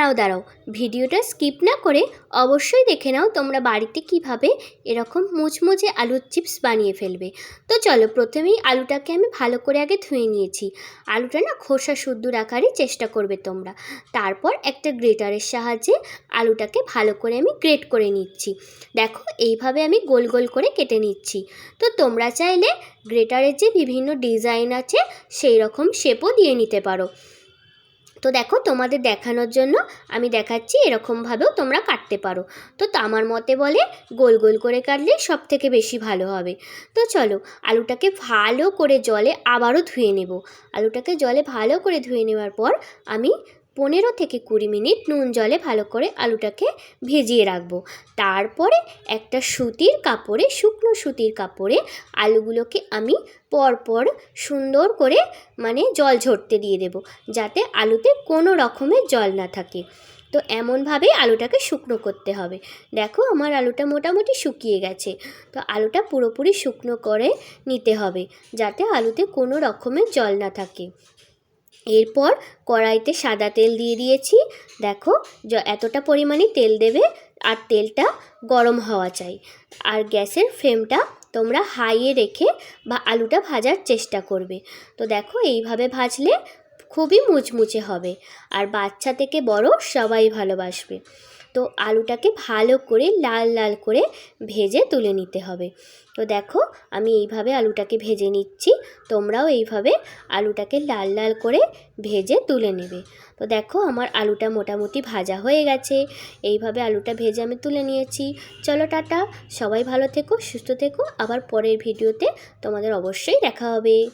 দাঁড়াও দাঁড়াও। ভিডিওটা স্কিপ না করে অবশ্যই দেখে নাও তোমরা বাড়িতে কীভাবে এরকম মুচমুচে আলুর চিপস বানিয়ে ফেলবে। তো চলো, প্রথমেই আলুটাকে আমি ভালো করে আগে ধুয়ে নিয়েছি। আলুটা না খোসা শুদ্ধ রাখারই চেষ্টা করবে তোমরা। তারপর একটা গ্রেটারের সাহায্যে আলুটাকে ভালো করে আমি গ্রেট করে নিচ্ছি। দেখো, এইভাবে আমি গোল গোল করে কেটে নিচ্ছি। তো তোমরা চাইলে গ্রেটারের যে বিভিন্ন ডিজাইন আছে সেই রকম শেপও দিয়ে নিতে পারো। তো দেখো তোমাদের দেখানোর জন্য আমি দেখাচ্ছি এরকমভাবেও তোমরা কাটতে পারো। তো আমার মতে বলে গোল গোল করে কাটলে সব থেকে বেশি ভালো হবে। তো চলো আলুটাকে ভালো করে জলে আবারও ধুয়ে নেব। আলুটাকে জলে ভালো করে ধুয়ে নেওয়ার পর আমি পনেরো থেকে কুড়ি মিনিট নুন জলে ভালো করে আলুটাকে ভেজিয়ে রাখব। তারপরে একটা সুতির কাপড়ে, শুকনো সুতির কাপড়ে আলুগুলোকে আমি পরপর সুন্দর করে মানে জল ঝরতে দিয়ে দেব, যাতে আলুতে কোনো রকমের জল না থাকে। তো এমনভাবে আলুটাকে শুকনো করতে হবে। দেখো আমার আলুটা মোটামুটি শুকিয়ে গেছে। তো আলুটা পুরোপুরি শুকনো করে নিতে হবে, যাতে আলুতে কোনো রকমের জল না থাকে। এরপর কড়াইতে সাদা তেল দিয়ে দিয়েছি। দেখো এতটা পরিমাণে তেল দেবে আর তেলটা গরম হওয়া চাই। আর গ্যাসের ফ্লেমটা তোমরা হাইয়ে রেখে বা আলুটা ভাজার চেষ্টা করবে। তো দেখো, এইভাবে ভাজলে খুবই মুচমুচে হবে। আর বাচ্চা থেকে বড় সবাই ভালোবাসবে। তো আলুটাকে ভালো করে লাল লাল করে ভেজে তুলে নিতে হবে। তো দেখো, আমি এইভাবে আলুটাকে ভেজে নিচ্ছি। তোমরাও এইভাবে আলুটাকে লাল লাল করে ভেজে তুলে নেবে। তো দেখো, আমার আলুটা মোটামুটি ভাজা হয়ে গেছে। এইভাবে আলুটা ভেজে আমি তুলে নিয়েছি। চলো, টাটা। সবাই ভালো থেকো, সুস্থ থেকো। আবার পরের ভিডিওতে তোমাদের অবশ্যই দেখা হবে।